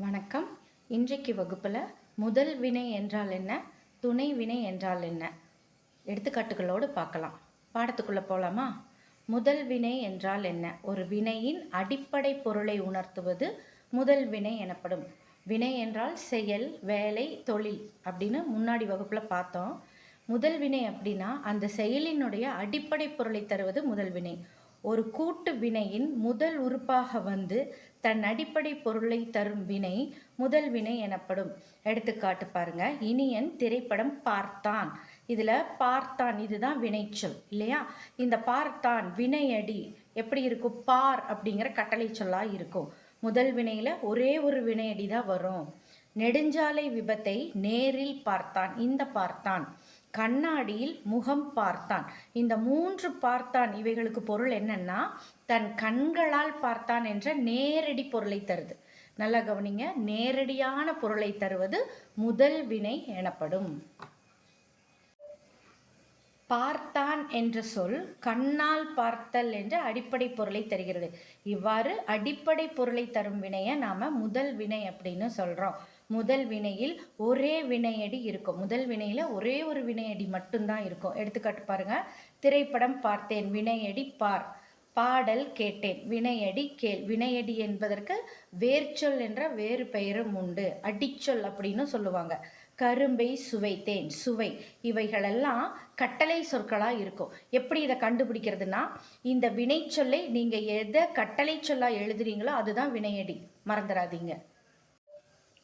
வணக்கம். இன்றைக்கு வகுப்பில் முதல் வினை என்றால் என்ன? துணை வினை என்றால் என்ன? எடுத்துக்காட்டுகளோடு பார்க்கலாம். பாடத்துக்குள்ளே போகலாமா முதல் வினை என்றால் என்ன? ஒரு வினையின் அடிப்படை பொருளை உணர்த்துவது முதல் வினை எனப்படும். வினை என்றால் செயல் வேலை தொழில் அப்படின்னு முன்னாடி வகுப்பில் பார்த்தோம். முதல் வினை அப்படின்னா அந்த செயலினுடைய அடிப்படை பொருளை தருவது முதல் வினை. ஒரு கூட்டு வினையின் முதல் உறுப்பாக வந்து தன் அடிப்படை பொருளை தரும் வினை முதல் வினை எனப்படும். எடுத்துக்காட்டு பாருங்க. இனியன் திரைப்படம் பார்த்தான். இதுல பார்த்தான் இதுதான் வினைச்சொல் இல்லையா? இந்த பார்த்தான் வினையடி எப்படி இருக்கும்? பார் அப்படிங்கிற கட்டளை சொல்லா இருக்கும். முதல் வினையில ஒரே ஒரு வினையடி தான் வரும். நெடுஞ்சாலை விபத்தை நேரில் பார்த்தான். இந்த பார்த்தான். கண்ணாடியில் முகம் பார்த்தான். இந்த மூன்று பார்த்தான். இவைகளுக்கு பொருள் என்னன்னா தன் கண்களால் பார்த்தான் என்ற நேரடி பொருளை தருது. நல்லா கவனிங்க. நேரடியான பொருளை தருவது முதல் வினை எனப்படும். பார்த்தான் என்ற சொல் கண்ணால் பார்த்தல் என்ற அடிப்படை பொருளை தருகிறது. இவ்வாறு அடிப்படை பொருளை தரும் வினையை நாம் முதல் வினை அப்படின்னு சொல்கிறோம் முதல் வினையில் ஒரே வினையடி இருக்கும். முதல் வினையில் ஒரே ஒரு வினையடி மட்டும்தான் இருக்கும். எடுத்துக்காட்டு பாருங்கள் திரைப்படம் பார்த்தேன். வினையடி பார். பாடல் கேட்டேன். வினையடி கேள். வினையடி என்பதற்கு வேர்ச்சொல் என்ற வேறு பெயரும் உண்டு. அடிச்சொல் அப்படின்னு சொல்லுவாங்க. கரும்பை சுவைத்தேன். சுவை. இவைகளெல்லாம் கட்டளை சொற்களாக இருக்கும். எப்படி இதை கண்டுபிடிக்கிறதுனா இந்த வினைச்சொல்லை நீங்கள் எதை கட்டளை சொல்லா எழுதுறீங்களோ அதுதான் வினையடி. மறந்துடாதீங்க.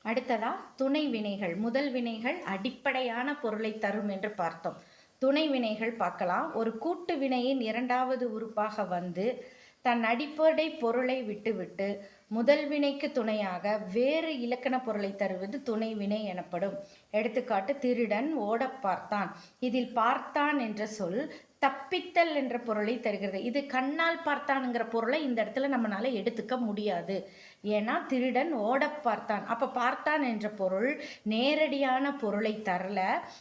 அடுத்ததா துணை வினைகள். முதல் வினைகள் அடிப்படையான பொருளை தரும் என்று பார்த்தோம். துணை வினைகள் பார்க்கலாம். ஒரு கூட்டு வினையின் இரண்டாவது உறுப்பாக வந்து தன் அடிப்படை பொருளை விட்டுவிட்டு முதல் வினைக்கு துணையாக வேறு இலக்கண பொருளை தருவது துணை வினை எனப்படும். எடுத்துக்காட்டு திருடன் ஓட பார்த்தான். இதில் பார்த்தான் என்ற சொல் தப்பித்தல் என்ற பொருளை தருகிறது. இது கண்ணால் பார்த்தானுங்கிற பொருளை இந்த இடத்துல நம்மளால எடுத்துக்க முடியாது. ஏன்னா திருடன் ஓட பார்த்தான். அப்போ பார்த்தான் என்ற பொருள் நேரடியான பொருளை தரல.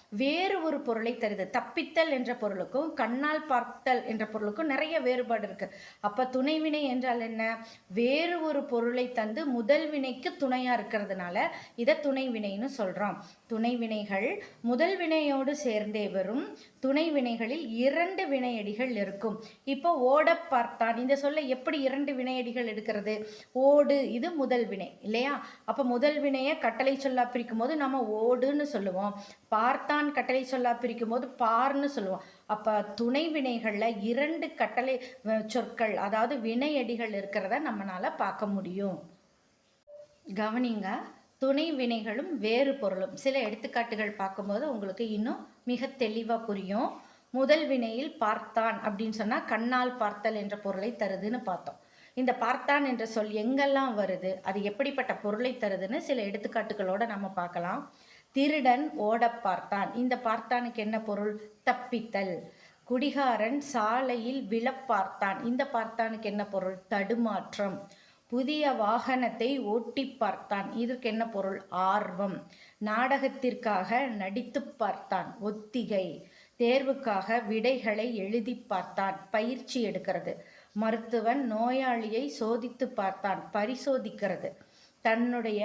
வேறு ஒரு பொருளை தருது. தப்பித்தல் என்ற பொருளுக்கும் கண்ணால் பார்த்தல் என்ற பொருளுக்கும் நிறைய வேறுபாடு இருக்குது அப்போ துணைவினை என்றால் என்ன? வேறு ஒரு பொருளை தந்து முதல் வினைக்கு துணையாக இருக்கிறதுனால இதை துணை வினைன்னு துணைவினைகள் துணை வினைகள் முதல் வினையோடு சேர்ந்தே வரும். துணை வினைகளில் இரண்டு வினையடிகள் இருக்கும். இப்போ ஓட பார்த்தான். இந்த சொல்ல எப்படி இரண்டு வினையடிகள் எடுக்கிறது? ஓடு இது முதல் வினை இல்லையா? அப்போ முதல் வினையை கட்டளை சொல்லா பிரிக்கும் போது நம்ம ஓடுன்னு சொல்லுவோம். பார்த்தான் கட்டளை சொல்லா பிரிக்கும் போது பார்ன்னு சொல்லுவோம். அப்போ துணை வினைகளில் இரண்டு கட்டளை சொற்கள் அதாவது வினையடிகள் இருக்கிறத நம்மளால பார்க்க முடியும். கவனிங்க துணை வினைகளும் வேறு பொருளும். சில எடுத்துக்காட்டுகள் பார்க்கும்போது உங்களுக்கு இன்னும் மிக தெளிவாக புரியும். முதல் வினையில் பார்த்தான் அப்படின்னு சொன்னால் கண்ணால் பார்த்தல் என்ற பொருளை தருதுன்னு பார்த்தோம். இந்த பார்த்தான் என்ற சொல் எங்கெல்லாம் வருது? அது எப்படிப்பட்ட பொருளை தருதுன்னு சில எடுத்துக்காட்டுகளோட நம்ம பார்க்கலாம். திருடன் ஓட பார்த்தான். இந்த பார்த்தானுக்கு என்ன பொருள்? தப்பித்தல். குடிகாரன் சாலையில் விழப்பார்த்தான் இந்த பார்த்தானுக்கு என்ன பொருள்? தடுமாற்றம். புதிய வாகனத்தை ஓட்டி பார்த்தான். இதற்கு என்ன பொருள்? ஆர்வம். நாடகத்திற்காக நடித்து பார்த்தான். ஒத்திகை. தேர்வுக்காக விடைகளை எழுதி பார்த்தான். பயிற்சி எடுக்கிறது. மருத்துவன் நோயாளியை சோதித்து பார்த்தான் பரிசோதிக்கிறது. தன்னுடைய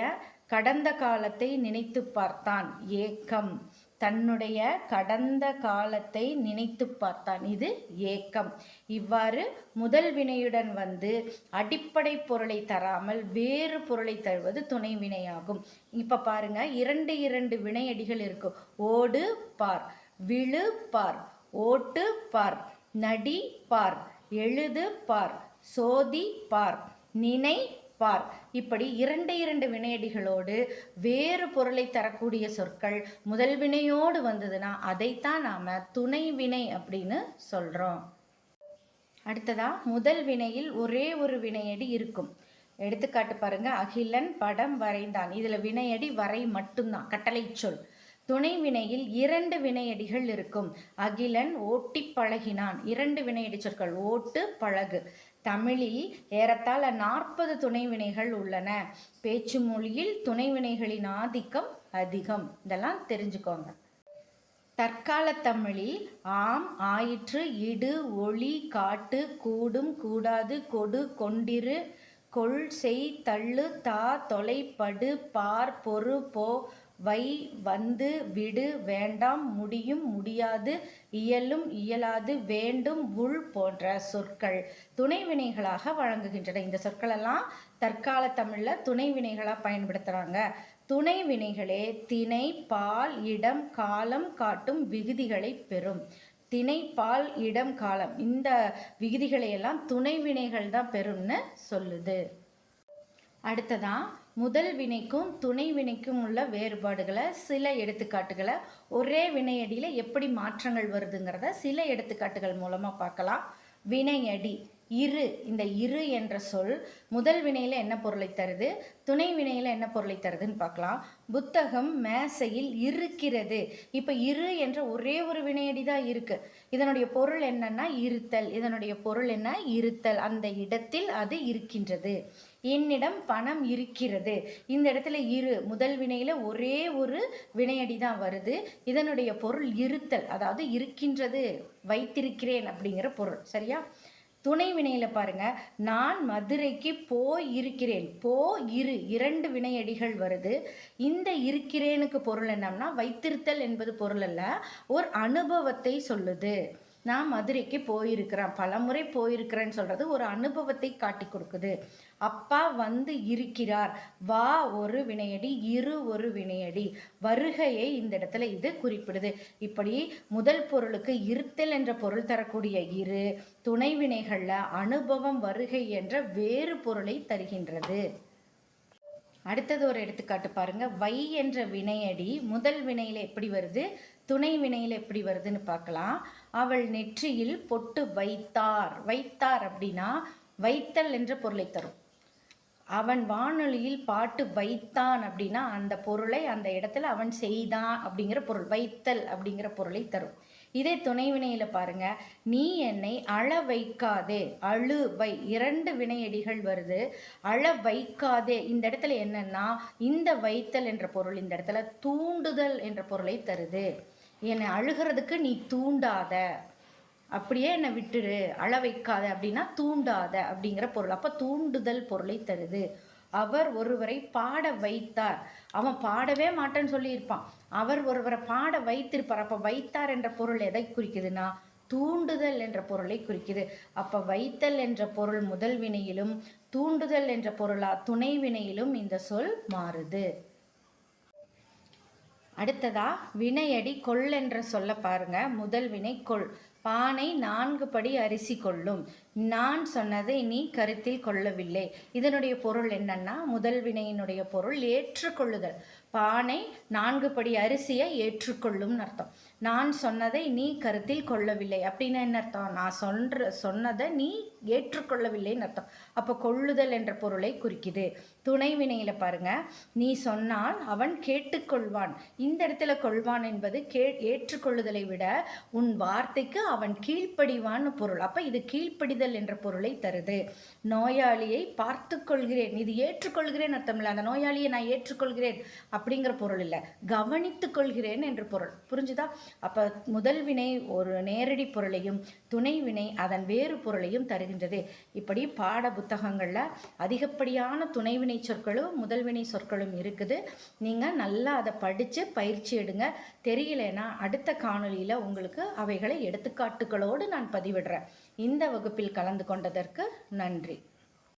கடந்த காலத்தை நினைத்து பார்த்தான். ஏக்கம். தன்னுடைய கடந்த காலத்தை நினைத்து பார்த்தான். இது ஏக்கம். இவ்வாறு முதல் வினையுடன் வந்து அடிப்படை பொருளை தராமல் வேறு பொருளை தருவது துணை வினையாகும். இப்போ பாருங்க இரண்டு இரண்டு வினையடிகள் இருக்கும் ஓடு பார். விழு பார். ஓட்டு பார். நடி பார். எழுது பார் சோதி பார் நினை பார் இப்படி இரண்டு இரண்டு வினையடிகளோடு வேறு பொருளை தரக்கூடிய சொற்கள் முதல் வினையோடு வந்ததுன்னா அதைத்தான் நாம் துணை வினை அப்படின்னு சொல்கிறோம் அடுத்ததா முதல் வினையில் ஒரே ஒரு வினையடி இருக்கும். எடுத்துக்காட்டு பாருங்க அகிலன் படம் வரைந்தான். இதில் வினையடி வரை மட்டும்தான் கட்டளை சொல். துணை வினையில் இரண்டு வினையடிகள் இருக்கும். அகிலன் ஓட்டி பழகினான். இரண்டு வினையடி சொற்கள். ஓட்டு பழகு. தமிழில் ஏறத்தாழ நாற்பது துணை வினைகள் உள்ளன. பேச்சு மொழியில் துணை வினைகளின் ஆதிக்கம் அதிகம். இதெல்லாம் தெரிஞ்சுக்கோங்க. தற்கால தமிழில் ஆம் ஆயிற்று இடு ஒளி காட்டு கூடும் கூடாது கொடு கொண்டிரு கொள் செய் தள்ளு தா தொலை படு பார் பொறு போ வை வந்து விடு வேண்டாம் முடியும் முடியாது இயலும் இயலாது வேண்டும் உள் போன்ற சொற்கள் துணை வினைகளாக வழங்குகின்றன. இந்த சொற்களெல்லாம் தற்கால தமிழில் துணை வினைகளாக பயன்படுத்துகிறாங்க துணை வினைகளே திணை பால் இடம் காலம் காட்டும் விகுதிகளை பெறும். திணை பால் இடம் காலம். இந்த விகுதிகளையெல்லாம் துணை வினைகள் தான் பெறும்னு சொல்லுது. அடுத்ததான் முதல் வினைக்கும் துணை வினைக்கும் உள்ள வேறுபாடுகளை சில எடுத்துக்காட்டுகளை ஒரே வினையடியில் எப்படி மாற்றங்கள் வருதுங்கிறத சில எடுத்துக்காட்டுகள் மூலமாக பார்க்கலாம். வினையடி. இரு இந்த இரு என்ற சொல் முதல் வினையில் என்ன பொருளை தருது? துணை வினையில் என்ன பொருளை தருதுன்னு பார்க்கலாம். புத்தகம் மேசையில் இருக்கிறது. இப்போ இரு என்ற ஒரே ஒரு வினையடி தான் இருக்குது இதனுடைய பொருள் என்னன்னா இருத்தல். இதனுடைய பொருள் என்ன? இருத்தல். அந்த இடத்தில் அது இருக்கின்றது. என்னிடம் பணம் இருக்கிறது. இந்த இடத்துல இரு முதல் வினையில் ஒரே ஒரு வினையடி தான் வருது. இதனுடைய பொருள் இருத்தல். அதாவது இருக்கின்றது வைத்திருக்கிறேன் அப்படிங்கிற பொருள். சரியா? துணை வினையில் பாருங்க. நான் மதுரைக்கு போயிருக்கிறேன் போ இரு. இரண்டு வினையடிகள் வருது. இந்த இருக்கிறேனுக்கு பொருள் என்னம்னா வைத்திருத்தல் என்பது பொருள் அல்ல ஒரு அனுபவத்தை சொல்லுது. நான் மதுரைக்கு போயிருக்கிறேன். பலமுறை போயிருக்கிறேன்னு சொல்கிறது ஒரு அனுபவத்தை காட்டி கொடுக்குது. அப்பா வந்து இருக்கிறார். வா ஒரு வினையடி இரு ஒரு வினையடி. வருகையை இந்த இடத்துல இது குறிப்பிடுது. இப்படி முதல் பொருளுக்கு இருத்தல் என்ற பொருள் தரக்கூடிய இரு துணை வினைகளில் அனுபவம் வருகை என்ற வேறு பொருளை தருகின்றது. அடுத்தது ஒரு எடுத்துக்காட்டு பாருங்க. வை என்ற வினையடி முதல் வினையில் எப்படி வருது? துணை வினையில் எப்படி வருதுன்னு பார்க்கலாம். அவள் நெற்றியில் பொட்டு வைத்தார். வைத்தார் அப்படின்னா வைத்தல் என்ற பொருளை தரும். அவன் வானொலியில் பாட்டு வைத்தான் அப்படின்னா அந்த பொருளை அந்த இடத்துல அவன் செய்தான் அப்படிங்கிற பொருள். வைத்தல் அப்படிங்கிற பொருளை தரும். இதே துணைவினையில பாருங்க. நீ என்னை அழ வைக்காதே. அழு வை. இரண்டு வினையடிகள் வருது. அழ வைக்காதே. இந்த இடத்துல என்னன்னா இந்த வைத்தல் என்ற பொருள் இந்த இடத்துல தூண்டுதல் என்ற பொருளை தருது. என்னை அழுகிறதுக்கு நீ தூண்டாத. அப்படியே என்னை விட்டுரு அழ வைக்காத அப்படின்னா தூண்டாத அப்படிங்கிற பொருள். அப்போ தூண்டுதல் பொருளை தருது. அவர் ஒருவரை பாட வைத்தார். அவன் பாடவே மாட்டேன்னு சொல்லியிருப்பான். அவர் ஒருவரை பாட வைத்திருப்பார். அப்போ வைத்தார் என்ற பொருள் எதை குறிக்குதுன்னா தூண்டுதல் என்ற பொருளை குறிக்குது. அப்போ வைத்தல் என்ற பொருள் முதல் வினையிலும் தூண்டுதல் என்ற பொருளா துணை வினையிலும் இந்த சொல் மாறுது. அடுத்ததா வினையடி கொள் என்ற சொல்ல பாருங்க. முதல் வினை கொள். பானை நான்கு படி அரிசி கொள்ளும். நான் சொன்னதை நீ கருத்தில் கொள்ளவில்லை. இதனுடைய பொருள் என்னன்னா முதல் வினையினுடைய பொருள் ஏற்றுக்கொள்ளுதல். பானை நான்கு படி அரிசியை ஏற்றுக்கொள்ளும்னு அர்த்தம். நான் சொன்னதை நீ கருத்தில் கொள்ளவில்லை. அப்படின்னு என்ன அர்த்தம்? நான் சொல்ற சொன்னதை நீ ஏற்றுக்கொள்ளவில்லைன்னு அர்த்தம். அப்போ கொள்ளுதல் என்ற பொருளை குறிக்குது. துணை வினையில் பாருங்க. நீ சொன்னால் அவன் கேட்டுக்கொள்வான். இந்த இடத்துல கொள்வான் என்பது கே ஏற்றுக்கொள்ளுதலை விட உன் வார்த்தைக்கு அவன் கீழ்ப்படிவான்னு பொருள். அப்போ இது கீழ்ப்படிதல் என்ற பொருளை தருது. நோயாளியை பார்த்து கொள்கிறேன் இது ஏற்றுக்கொள்கிறேன் அர்த்தம் இல்லை அந்த நோயாளியை நான் ஏற்றுக்கொள்கிறேன் அப்படிங்கிற பொருள் இல்லை. கவனித்துக் கொள்கிறேன் என்று பொருள். புரிஞ்சுதா? அப்போ முதல் வினை ஒரு நேரடி பொருளையும் துணை வினை அதன் வேறு பொருளையும் தருகின்றது. இப்படி பாட புத்தகங்களில் அதிகப்படியான துணைவினை சொற்களும் முதல்வினை சொற்களும் இருக்குது. நீங்கள் நல்லா அதை படித்து பயிற்சி எடுங்க. தெரியலனா அடுத்த காணொலியில் உங்களுக்கு அவைகளை எடுத்துக்காட்டுகளோடு நான் பதிவிடுறேன். இந்த வகுப்பில் கலந்து கொண்டதற்கு நன்றி.